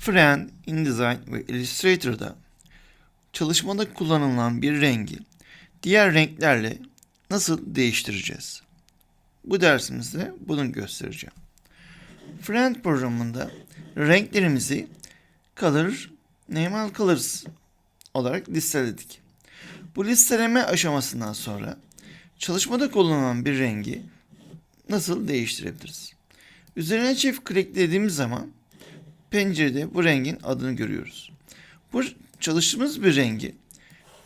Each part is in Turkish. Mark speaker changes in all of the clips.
Speaker 1: Friend, InDesign ve Illustrator'da çalışmada kullanılan bir rengi diğer renklerle nasıl değiştireceğiz? Bu dersimizde bunu göstereceğim. Friend programında renklerimizi Color, Name Colors olarak listeledik. Bu listeleme aşamasından sonra çalışmada kullanılan bir rengi nasıl değiştirebiliriz? Üzerine çift kliklediğimiz zaman pencerede bu rengin adını görüyoruz. Bu çalıştığımız bir rengi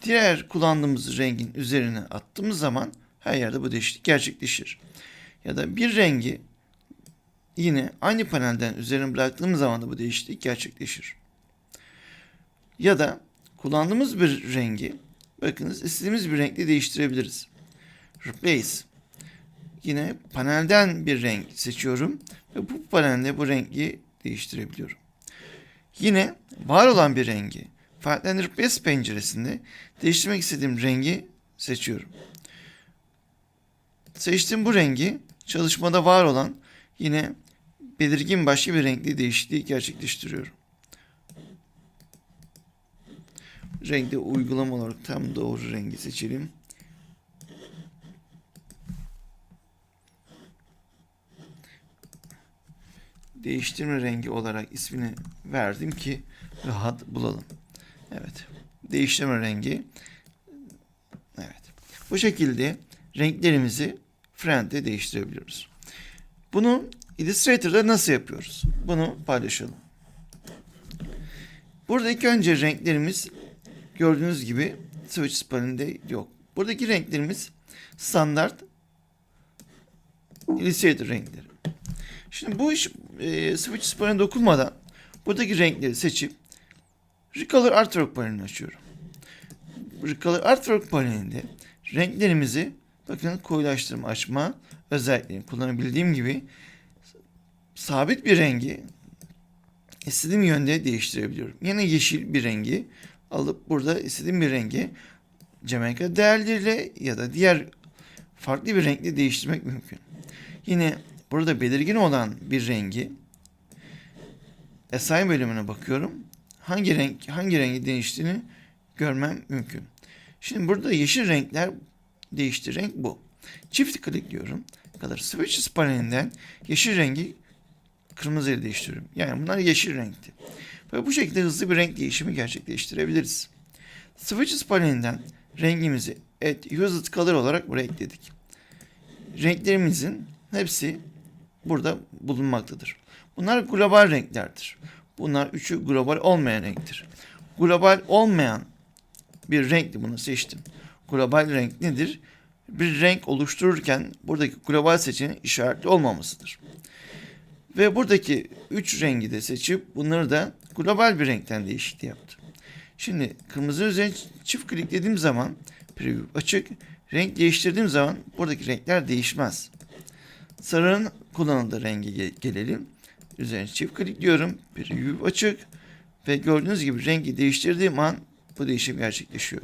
Speaker 1: diğer kullandığımız rengin üzerine attığımız zaman her yerde bu değişiklik gerçekleşir. Ya da bir rengi yine aynı panelden üzerine bıraktığımız zaman da bu değişiklik gerçekleşir. Ya da kullandığımız bir rengi bakınız istediğimiz bir renkle değiştirebiliriz. Replace yine panelden bir renk seçiyorum ve bu panelde bu rengi değiştirebiliyorum. Yine var olan bir rengi Replace penceresinde değiştirmek istediğim rengi seçiyorum. Seçtiğim bu rengi çalışmada var olan yine belirgin başka bir renkli değişikliği gerçekleştiriyorum. Renkte uygulama olarak tam doğru rengi seçelim. Değiştirme rengi olarak ismini verdim ki rahat bulalım. Evet. Değiştirme rengi. Evet. Bu şekilde renklerimizi Friend'de değiştirebiliyoruz. Bunu Illustrator'da nasıl yapıyoruz? Bunu paylaşalım. Burada ilk önce renklerimiz gördüğünüz gibi Switch panelinde yok. Buradaki renklerimiz standart Illustrator renkleri. Şimdi bu iş e, Switch panel'e dokunmadan buradaki renkleri seçip Recolor Artwork panelini açıyorum. Recolor Artwork panelinde renklerimizi bakın koyulaştırma açma özelliklerini kullanabildiğim gibi sabit bir rengi istediğim yönde değiştirebiliyorum. Yine yeşil bir rengi alıp burada istediğim bir rengi Jamaica değerleriyle ya da diğer farklı bir renkle değiştirmek mümkün. Yine burada belirgin olan bir rengi Assign bölümüne bakıyorum. Hangi renk hangi rengi değiştiğini görmem mümkün. Şimdi burada yeşil renkler değişti. Renk bu. Çift klikliyorum. Color Switches panelinden yeşil rengi kırmızıya değiştiriyorum. Yani bunlar yeşil renkti. Ve bu şekilde hızlı bir renk değişimi gerçekleştirebiliriz. Switches panelinden rengimizi Add Used Color olarak buraya ekledik. Renklerimizin hepsi burada bulunmaktadır. Bunlar global renklerdir. Bunlar üçü global olmayan renktir. Global olmayan bir renkli bunu seçtim. Global renk nedir? Bir renk oluştururken buradaki global seçeneğin işaretli olmamasıdır. Ve buradaki üç rengi de seçip bunları da global bir renkten değişikliği yaptım. Şimdi kırmızı üzerine çift kliklediğim zaman preview açık. Renk değiştirdiğim zaman buradaki renkler değişmez. Sarının kullanıldığı rengi gelelim. Üzerine çift klikliyorum. Preview açık. Ve gördüğünüz gibi rengi değiştirdiğim an bu değişim gerçekleşiyor.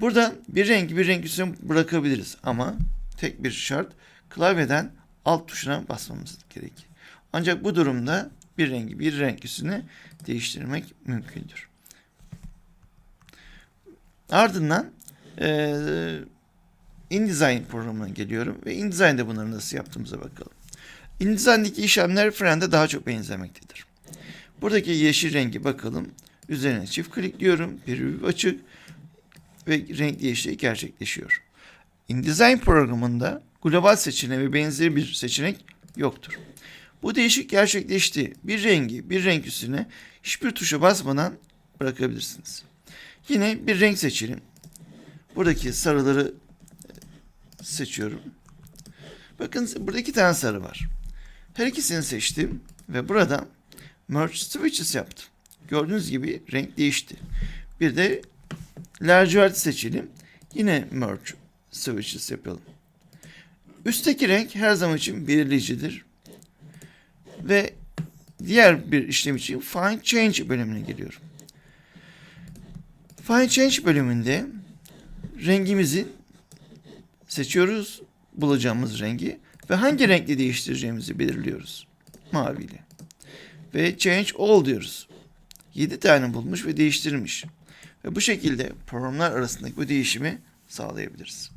Speaker 1: Buradan bir rengi bir renk üstüne bırakabiliriz. Ama tek bir şart klavyeden alt tuşuna basmamız gerekir. Ancak bu durumda bir rengi bir renk üstüne değiştirmek mümkündür. Ardından e, InDesign programına geliyorum ve InDesign'de bunları nasıl yaptığımıza bakalım. InDesign'deki işlemler Friend'e daha çok benzemektedir. Buradaki yeşil rengi bakalım. Üzerine çift klikliyorum. Preview açık ve renk değişikliği gerçekleşiyor. InDesign programında global seçeneği ve benzeri bir seçenek yoktur. Bu değişik gerçekleşti. Bir rengi bir renk üstüne hiçbir tuşa basmadan bırakabilirsiniz. Yine bir renk seçelim. Buradaki sarıları seçiyorum. Bakın burada iki tane sarı var. Her ikisini seçtim ve burada merge switches yaptım. Gördüğünüz gibi renk değişti. Bir de lacivert seçelim. Yine merge switches yapalım. Üstteki renk her zaman için belirleyicidir. Ve diğer bir işlem için Find Change bölümüne geliyorum. Find Change bölümünde rengimizi seçiyoruz bulacağımız rengi ve hangi renkle değiştireceğimizi belirliyoruz. Maviyle. Ve Change All diyoruz. 7 tane bulmuş ve değiştirmiş. Ve bu şekilde programlar arasındaki bu değişimi sağlayabiliriz.